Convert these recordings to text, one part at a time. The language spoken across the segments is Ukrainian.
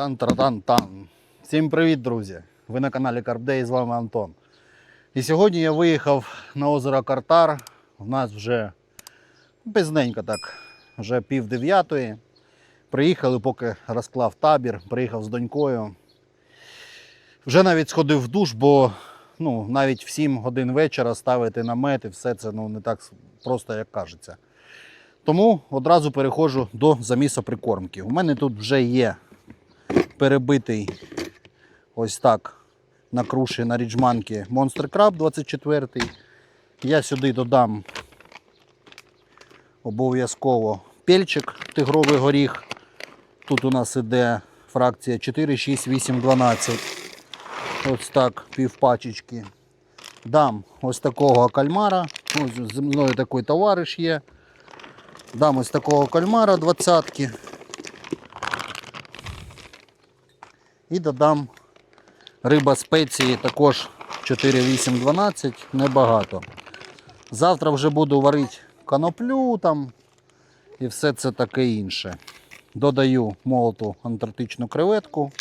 Тан-тра-тан-тан. Всім привіт, друзі! Ви на каналі Карпдей, з вами Антон. І сьогодні я виїхав на озеро Картар. У нас вже пізненько так, вже пів дев'ятої. Приїхали, поки розклав табір, приїхав з донькою. Вже навіть сходив в душ, бо ну, навіть в 7 годин вечора ставити намет і все це ну, не так просто, як кажеться. Тому одразу переходжу до замісу прикормки. У мене тут вже є перебитий ось так на круші на ріджманки Monster Crab 24. Я сюди додам обов'язково пельчик тигровий горіх. Тут у нас іде фракція 4, 6, 8, 12. Ось так, півпачечки. Дам ось такого кальмара. Ось зі мною такий товариш є. Дам ось такого кальмара 20 І додам риба спеції також 4, 8, 12, небагато. Завтра вже буду варити коноплю там і все це таке інше. Додаю молоту антарктичну креветку.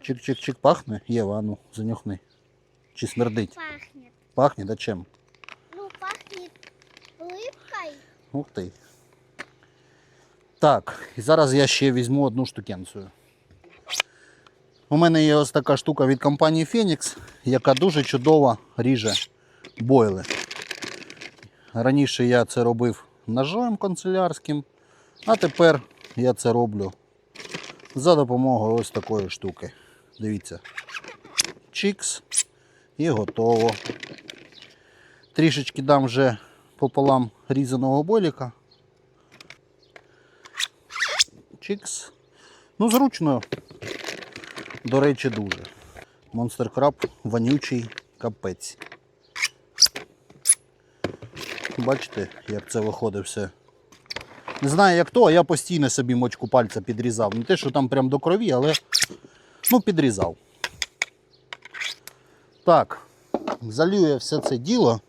Чик-чик-чик пахне. Єва, ну, занюхни. Чи смердить? Пахнет. Пахне, да чим? Ну, пахнет улыбкой. Ух ти. Так, і зараз я ще візьму одну штукенцію. У мене є ось така штука від компанії Phoenix, яка дуже чудово ріже бойли. Раніше я це робив ножом канцелярським, а тепер я це роблю за допомогою ось такої штуки. Дивіться. Чікс і готово. Трішечки дам вже пополам різаного боліка. Чікс. Ну, зручно. До речі, дуже. Монстер краб вонючий капець. Бачите, як це виходить все. Не знаю як то, а я постійно собі мочку пальця підрізав. Не те, що там прям до крові, але ну, підрізав. Так, залью я все це діло.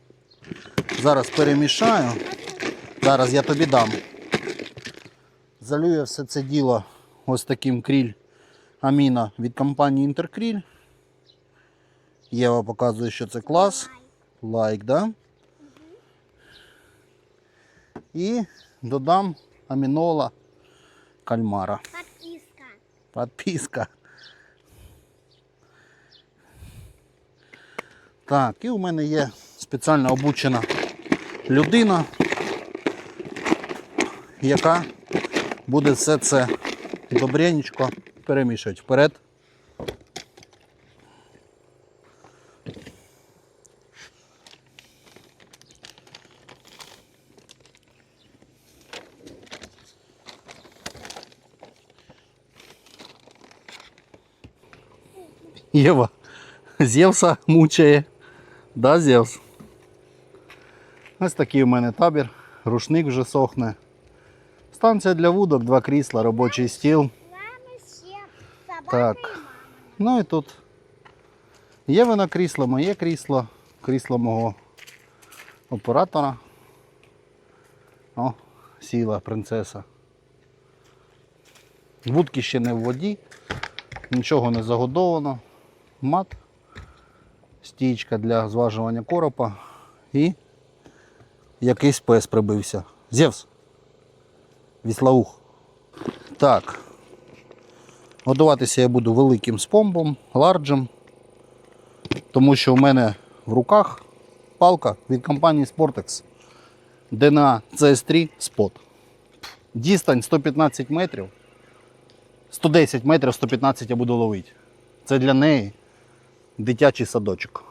Зараз перемішаю. Зараз я тобі дам. Залю я все це діло ось таким кріль аміна від компанії Інтеркріль. Єва показує, що це клас. Лайк, да? І додам амінола кальмара. Подписка. Подписка. Так, і у мене є спеціально обучена людина, яка буде все це добренечко перемішувати. Вперед. Єва, Зевса мучає. Да, Зевс? Ось такий у мене табір. Рушник вже сохне. Станція для вудок, два крісла, робочий стіл. Так. Ну і тут є воно крісло, моє крісло, крісло мого оператора. О, сіла принцеса. Вудки ще не в воді, нічого не загодовано. Мат, стічка для зважування коропа і якийсь пес прибився. Зевс. Віслаух. Так. Годуватися я буду великим спомбом, ларджем, тому що у мене в руках палка від компанії Sportex DNA CS3 Spot. Дістань 115 метрів. 110 метрів, 115 я буду ловити. Це для неї дитячий садочок.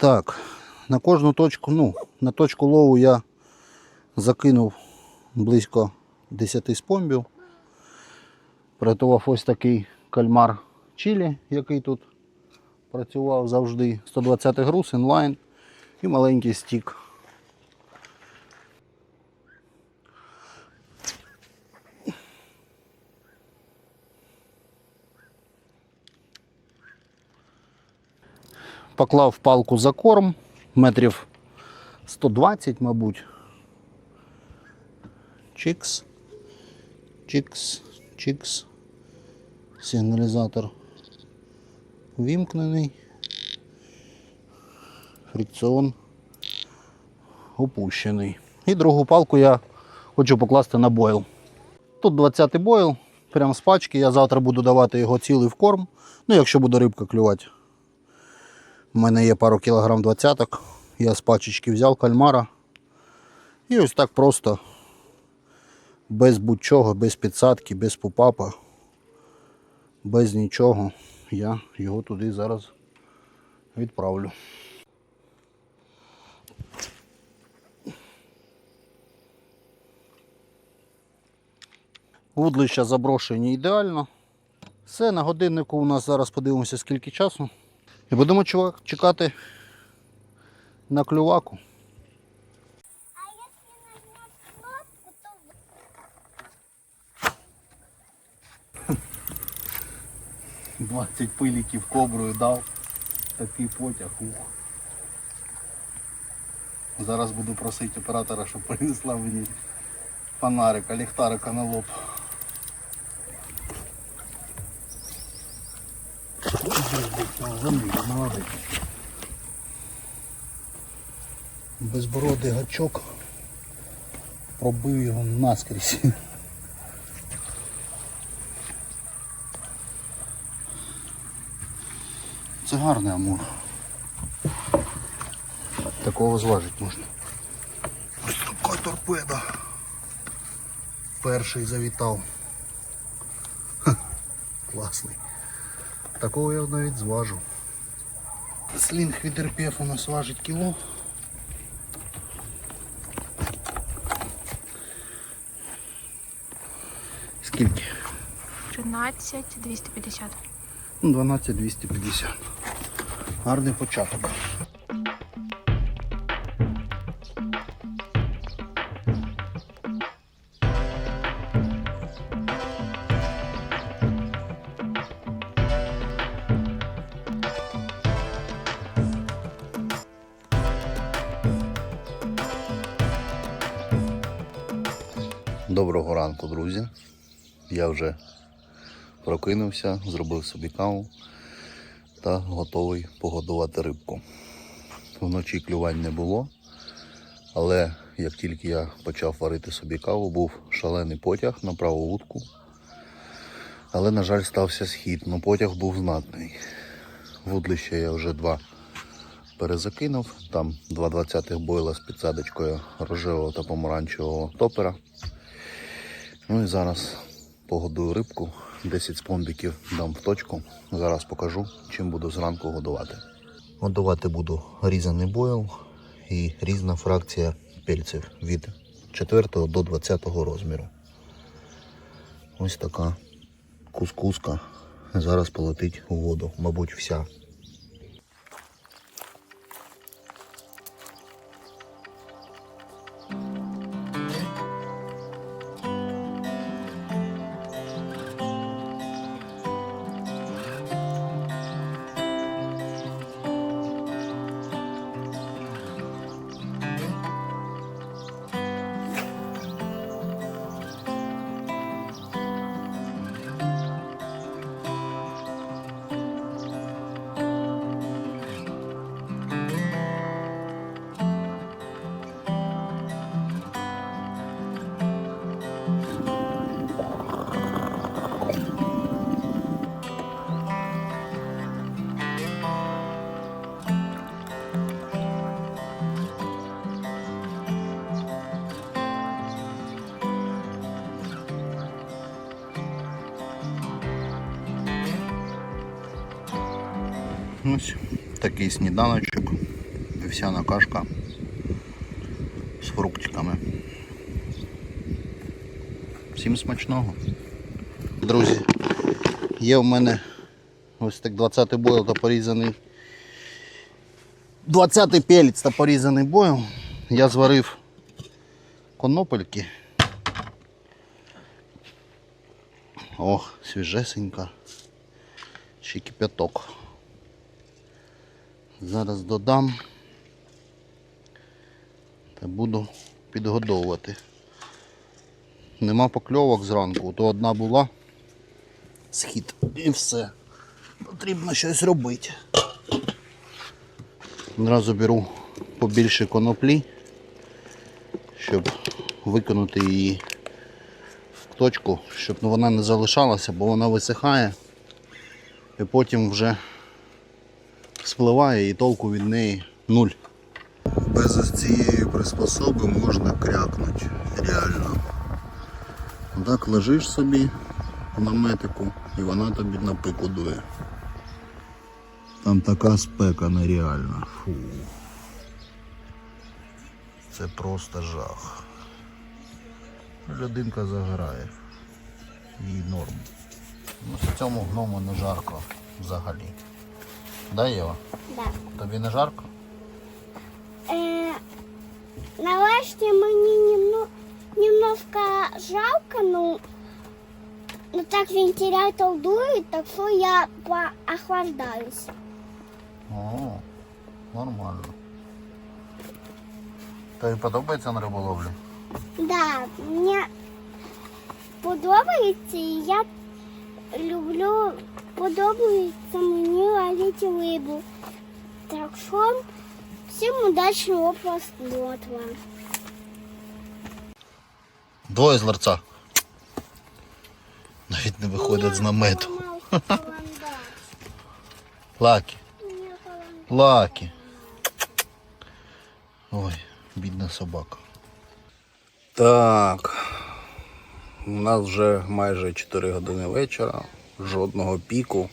Так, на кожну точку, ну, на точку лову я закинув близько 10 спомбів. Приготував ось такий кальмар чилі, який тут працював завжди. 120 груз, інлайн і маленький стік. Поклав палку за корм метрів 120, мабуть. Чикс. Чикс. Чикс. Сигналізатор вімкнений. Фрикціон опущений. І другу палку я хочу покласти на бойл. Тут 20-й бойл, прямо з пачки. Я завтра буду давати його цілий в корм. Ну, якщо буде рибка клювати. У мене є пару кілограм двадцяток. Я з пачечки взяв кальмара. І ось так просто, без будь-чого, без підсадки, без пупапа, без нічого, я його туди зараз відправлю. Вудлища заброшені ідеально. Все, на годиннику у нас зараз подивимося скільки часу. І будемо чувак, чекати на клюваку. 20 пиліків коброю дав. Такий потяг. Ух. Зараз буду просити оператора, щоб принесла мені фонарика, ліхтарика на лоб. Молодець. Безбородий гачок пробив його наскрізь. Це гарний амур. Такого зважити можна. Ось така торпеда. Перший завітав. Такого я навіть зважу. Слінг від РПФ у нас важить кіло. Скільки? 13 250. Ну, 12 250. Гарний початок. Доброго ранку, друзі. Я вже прокинувся, зробив собі каву та готовий погодувати рибку. Вночі клювань не було, але як тільки я почав варити собі каву, був шалений потяг на праву вудку. Але, на жаль, стався схід, але потяг був знатний. Вудлище я вже два перезакинув. Там два двадцятих бойла з підсадочкою рожевого та помаранчевого топера. Ну і зараз погодую рибку. 10 спомбіків дам в точку. Зараз покажу, чим буду зранку годувати. Годувати буду різаний бойл і різна фракція пельців від 4 до 20 розміру. Ось така кускуска. Зараз полетить у воду, мабуть, вся. Ось такий сніданочок, вівсяна кашка з фруктиками. Всім смачного. Друзі, є в мене ось так 20-й бойл та порізаний. 20-й пелець та порізаний бойл. Я зварив конопельки. Ох, свіжесенька. Ще кипяток. Зараз додам та буду підгодовувати. Нема покльовок зранку, то одна була схід і все. Потрібно щось робити. Одразу беру побільше коноплі, щоб викинути її в точку, щоб вона не залишалася, бо вона висихає і потім вже спливає і толку від неї нуль. Без ось цієї приспособи можна крякнути. Реально. Так лежиш собі в наметику і вона тобі на пику дує. Там така спека нереальна. Фу. Це просто жах. Людинка загорає. Їй норм. Ну, в цьому гному не жарко взагалі. Да, Єва? Да. Тобі не жарко? Э, нарешті мені немно, немножко жалко, ну, ну так вентилятор дует, так что я охлаждаюсь. О, нормально. Тобі подобається на риболовлі? Да, мені подобається, і я люблю, подобається мені ловити рибу. Так що всім удачного просмотра. Двоє з ларца. Навіть не виходять з намету. Лакі, лакі. Ой, бідна собака. Так. У нас вже майже 4 години вечора. Жодного піку.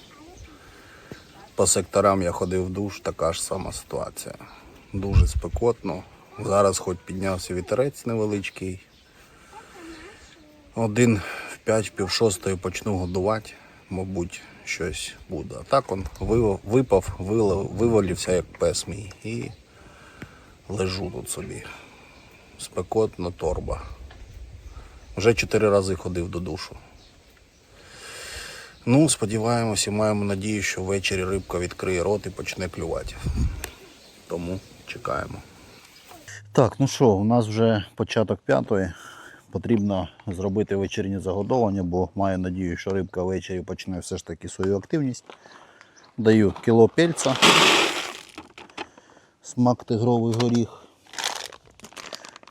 По секторам я ходив в душ, така ж сама ситуація. Дуже спекотно. Зараз хоч піднявся вітерець невеличкий. Один в 5 в пів шостої почну годувати, мабуть, щось буде. А так он випав, вивалився як пес мій і лежу тут собі. Спекотно торба. Вже чотири рази ходив до душу. Ну, сподіваємося, маємо надію, що ввечері рибка відкриє рот і почне клювати. Тому чекаємо. Так, ну що, у нас вже початок п'ятої. Потрібно зробити вечірнє загодовування, бо маю надію, що рибка ввечері почне все ж таки свою активність. Даю кіло пельця, смак тигровий горіх.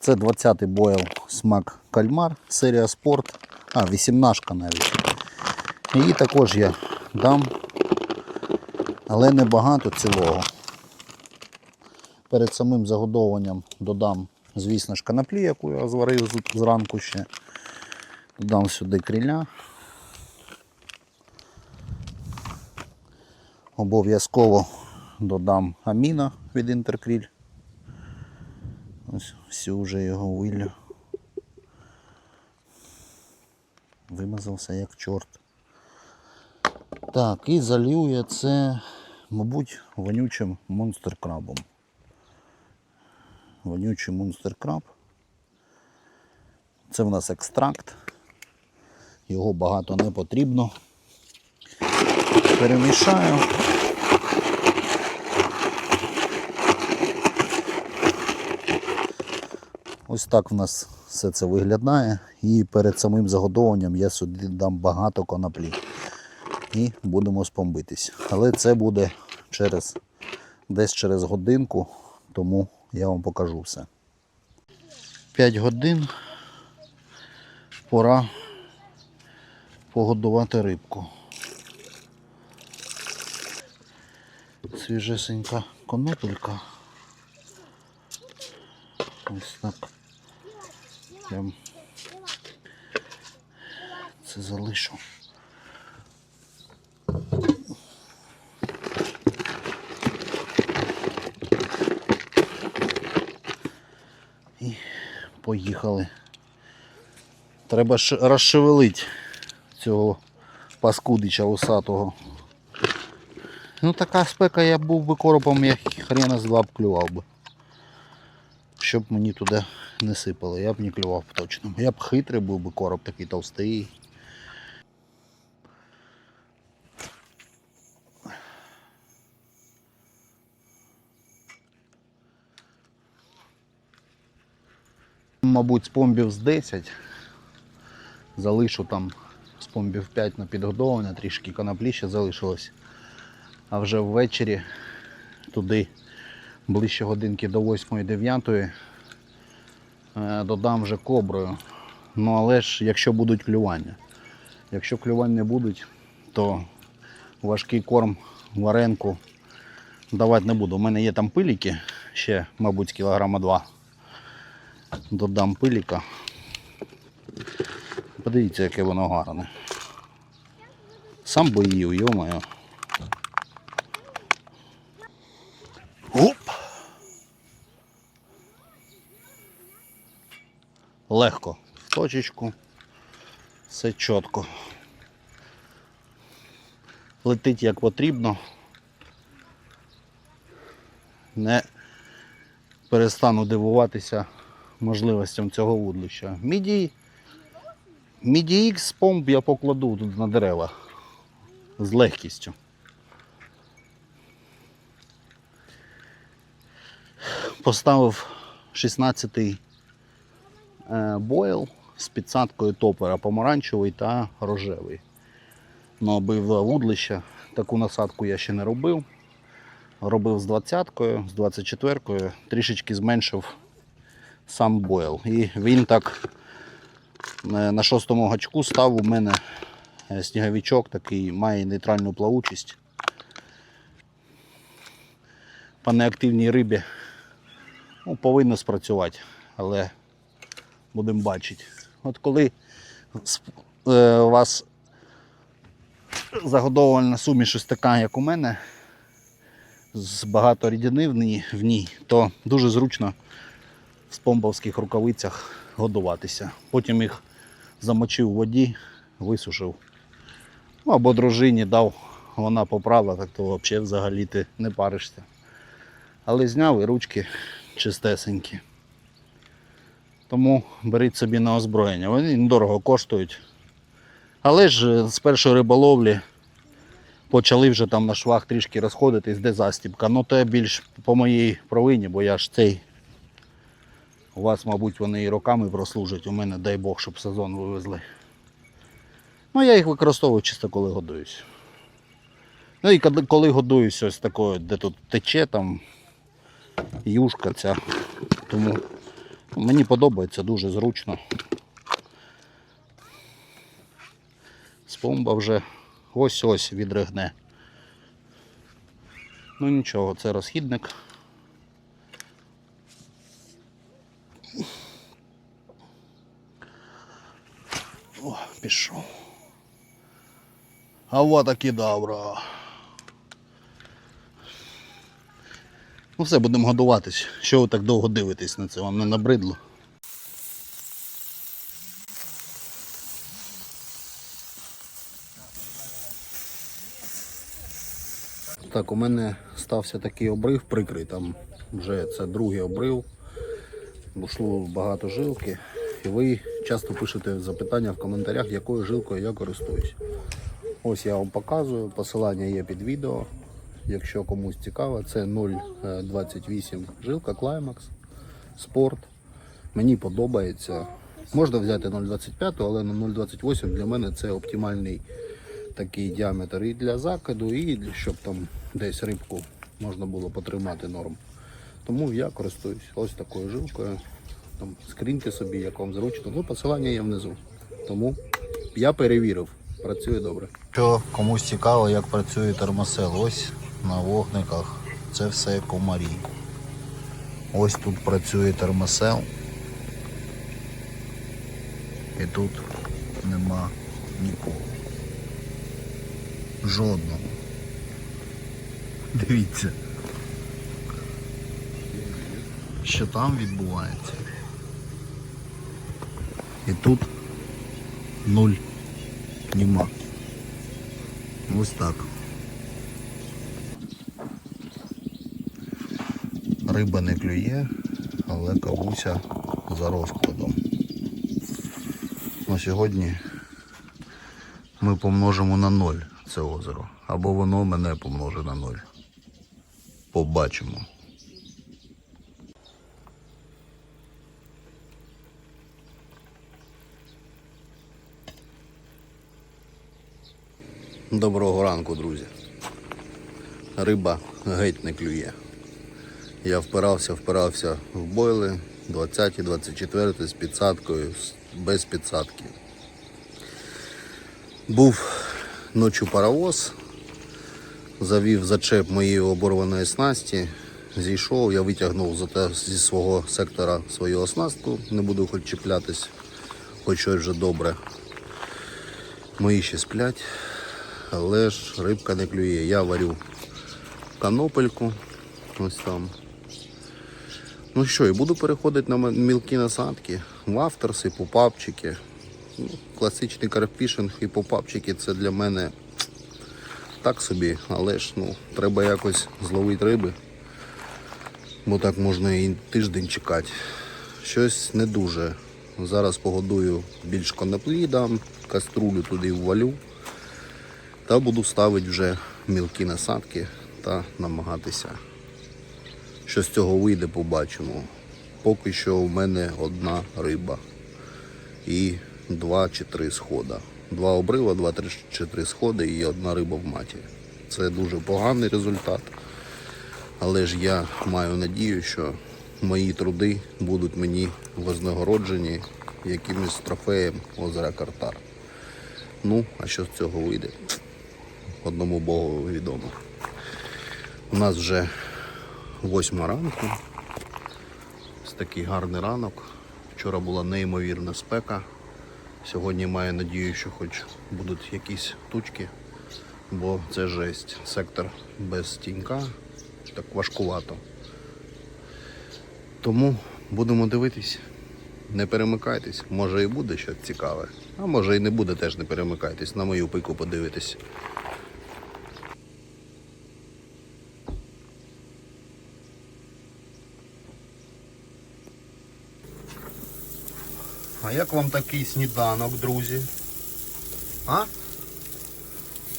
Це 20-й бойл смак кальмар, серія спорт. А, 18 навіть. Її також я дам, але не багато цілого. Перед самим загодовуванням додам, звісно ж, канаплі, яку я зварив зранку ще. Додам сюди криля. Обов'язково додам аміна від інтеркріль. Ось всю вже його вилю. Вимазався як чорт. Так, і залью я це, мабуть, вонючим монстр крабом. Вонючий монстр краб. Це в нас екстракт. Його багато не потрібно. Перемішаю. Ось так в нас все це виглядає. І перед самим загодовуванням я сюди дам багато коноплі. І будемо спомбитись. Але це буде через десь через годинку, тому я вам покажу все. 5 годин пора погодувати рибку. Свіжесенька конопелька. Ось так. Прям це залишу. І поїхали Треба розшевелити цього паскудича усатого. Ну така спека я був би коропом, я хрена з два б клював би. Щоб мені туди не сипало, я б не клював точно. Я б хитрий був би короб такий товстий. Мабуть, спомбів з 10. Залишу там спомбів 5 на підгодовування, трішки коноплі ще залишилось. А вже ввечері туди ближче годинки до 8-9 е, додам вже коброю. Ну але ж якщо будуть клювання. Якщо клювань не будуть, то важкий корм варенку давати не буду. У мене є там пиліки, ще, мабуть, кілограма два. Додам пиліка. Подивіться, яке воно гарне. Сам би їв, йомаю. Оп! Легко. В точечку. Все чітко. Летить як потрібно. Не перестану дивуватися можливостям цього вудлища. Міді, Міді X помп я покладу тут на дерева з легкістю. Поставив 16-й е, бойл з підсадкою топера помаранчевий та рожевий. На обидва вудлища. Таку насадку я ще не робив. Робив з 20-кою, з 24-кою, трішечки зменшив сам бойл. І він так е, на шостому гачку став у мене е, сніговичок такий, має нейтральну плавучість. По неактивній рибі ну, повинно спрацювати, але будемо бачити. От коли е, у вас загодовувальна суміш ось така, як у мене, з багато рідини в ній, в ній, то дуже зручно в спомбовських рукавицях годуватися. Потім їх замочив у воді, висушив. Ну, або дружині дав, вона поправила, так то взагалі взагалі ти не паришся. Але зняв і ручки чистесенькі. Тому беріть собі на озброєння. Вони недорого коштують. Але ж е, з першої риболовлі почали вже там на швах трішки розходитись, де застібка. Ну це більш по моїй провині, бо я ж цей. У вас, мабуть, вони і роками прослужать. У мене, дай Бог, щоб сезон вивезли. Ну, я їх використовую чисто коли годуюсь. Ну і коли- годуюсь ось такою, де тут тече там юшка ця. Тому мені подобається дуже зручно. Спомба вже ось-ось відригне. Ну нічого, це розхідник. Пішов. А вот таки добра. Ну все, будемо годуватись. Що ви так довго дивитесь на це? Вам не набридло? Так, у мене стався такий обрив прикрий, там вже це другий обрив. Ушло багато жилки. І ви часто пишете запитання в коментарях, якою жилкою я користуюсь. Ось я вам показую, посилання є під відео. Якщо комусь цікаво, це 0,28 жилка Climax Sport. Мені подобається. Можна взяти 0,25, але на 0,28 для мене це оптимальний такий діаметр і для закиду, і щоб там десь рибку можна було потримати норм. Тому я користуюсь ось такою жилкою. Там скріньте собі, як вам зручно. Ну, посилання є внизу. Тому я перевірив, працює добре. Що комусь цікаво, як працює термосел, ось на вогниках це все комарі. Ось тут працює термосел. І тут нема нікого. Жодного. Дивіться. Що там відбувається. І тут нуль. Нема. Ось так. Риба не клює, але кавуся за розкладом. На сьогодні ми помножимо на ноль це озеро. Або воно мене помноже на ноль. Побачимо. Доброго ранку, друзі. Риба геть не клює. Я впирався, впирався в бойли 20, 24 з підсадкою, без підсадки. Був ночі паровоз, завів зачеп моєї оборваної снасті, зійшов, я витягнув зі свого сектора свою оснастку, не буду хоч чіплятись, хоч щось вже добре. Мої ще сплять, але ж рибка не клює. Я варю канопельку, ось там. Ну що, і буду переходити на мілкі насадки, вафтерси, попапчики. Ну, класичний карпішинг і попапчики це для мене так собі, але ж ну, треба якось зловити риби, бо так можна і тиждень чекати. Щось не дуже. Зараз погодую більш коноплі, дам, каструлю туди ввалю та буду ставити вже мілкі насадки та намагатися. Що з цього вийде, побачимо. Поки що у мене одна риба і два чи три схода. Два обрива, два чи три сходи і одна риба в маті. Це дуже поганий результат. Але ж я маю надію, що мої труди будуть мені вознагороджені якимось трофеєм озера Картар. Ну, а що з цього вийде? Одному Богу відомо. У нас вже восьма ранку. Ось такий гарний ранок. Вчора була неймовірна спека. Сьогодні маю надію, що хоч будуть якісь тучки, бо це жесть. Сектор без тінька, так важкувато. Тому будемо дивитись. Не перемикайтесь, може і буде щось цікаве, а може і не буде, теж не перемикайтесь. На мою пику подивитись. А як вам такий сніданок, друзі? А?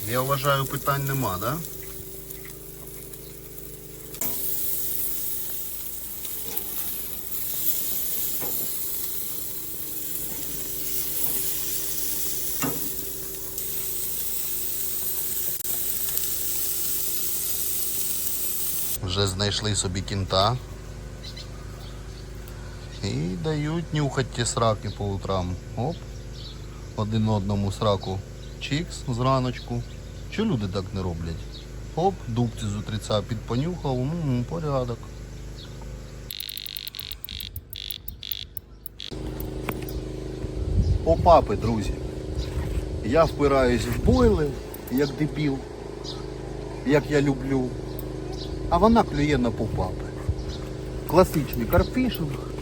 Я вважаю, питань нема, да? Вже знайшли собі кінта. І дають нюхати ті сраки по утрам. Оп. Один одному сраку чікс зраночку. Що люди так не роблять? Оп, дубці з утриця підпонюхав, м порядок. О папи, друзі. Я впираюсь в бойли, як дебіл, як я люблю. А вона клює на попапи. Класичний карпішинг.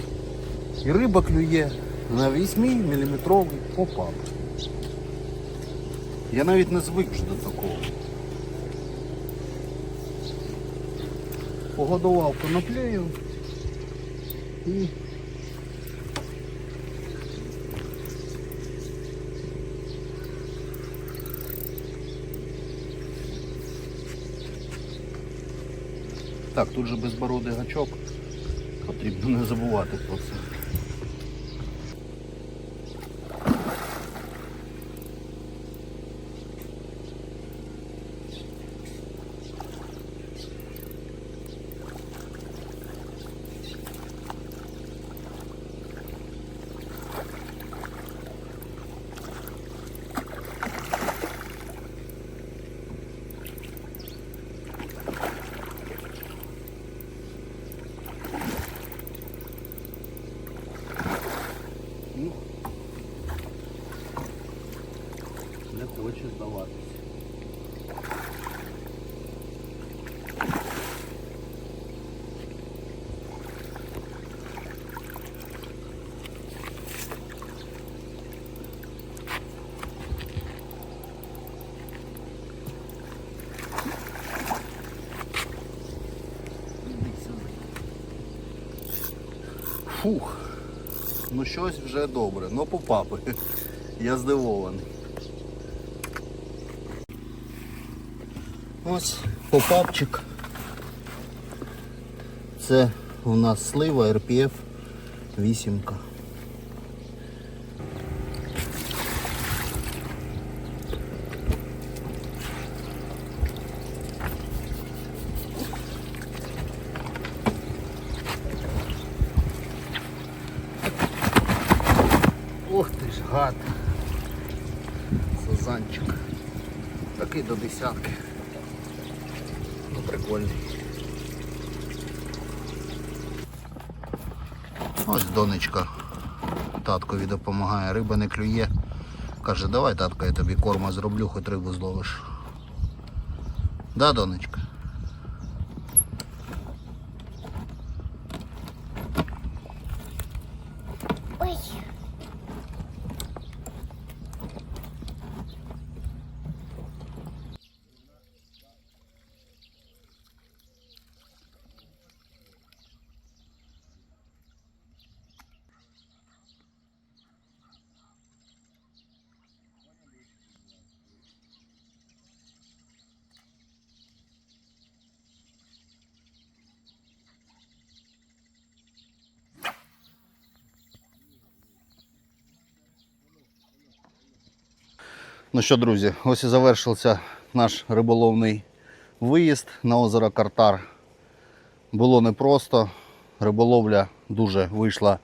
І риба клює на 8-мм попап. Я навіть не звик вже до такого. Погодував коноплею і Так, тут же безбородий гачок. Потрібно не забувати про це. Ну, не хоче здаватися. Фух. Ну щось вже добре. Ну попапи. Я здивований. Ось попапчик. Це у нас слива RPF 8. Ох гад. Сазанчик. Такий до десятки. Ну прикольний. Ось донечка таткові допомагає, риба не клює. Каже, давай татко, я тобі корма зроблю, хоч рибу зловиш. Да, донечка? Ну що, друзі, ось і завершився наш риболовний виїзд на озеро Картар. Було непросто. Риболовля дуже вийшла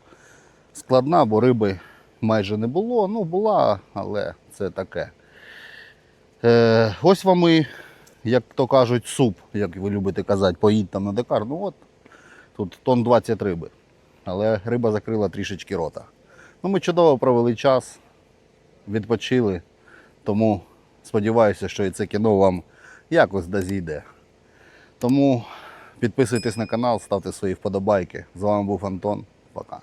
складна, бо риби майже не було. Ну, була, але це таке. Е, ось вам і, як то кажуть, суп, як ви любите казати, поїдь там на Декар. Ну от тут тон 20 риби. Але риба закрила трішечки рота. Ну, ми чудово провели час, відпочили. Тому сподіваюся, що і це кіно вам якось дозійде. Тому підписуйтесь на канал, ставте свої вподобайки. З вами був Антон. Пока.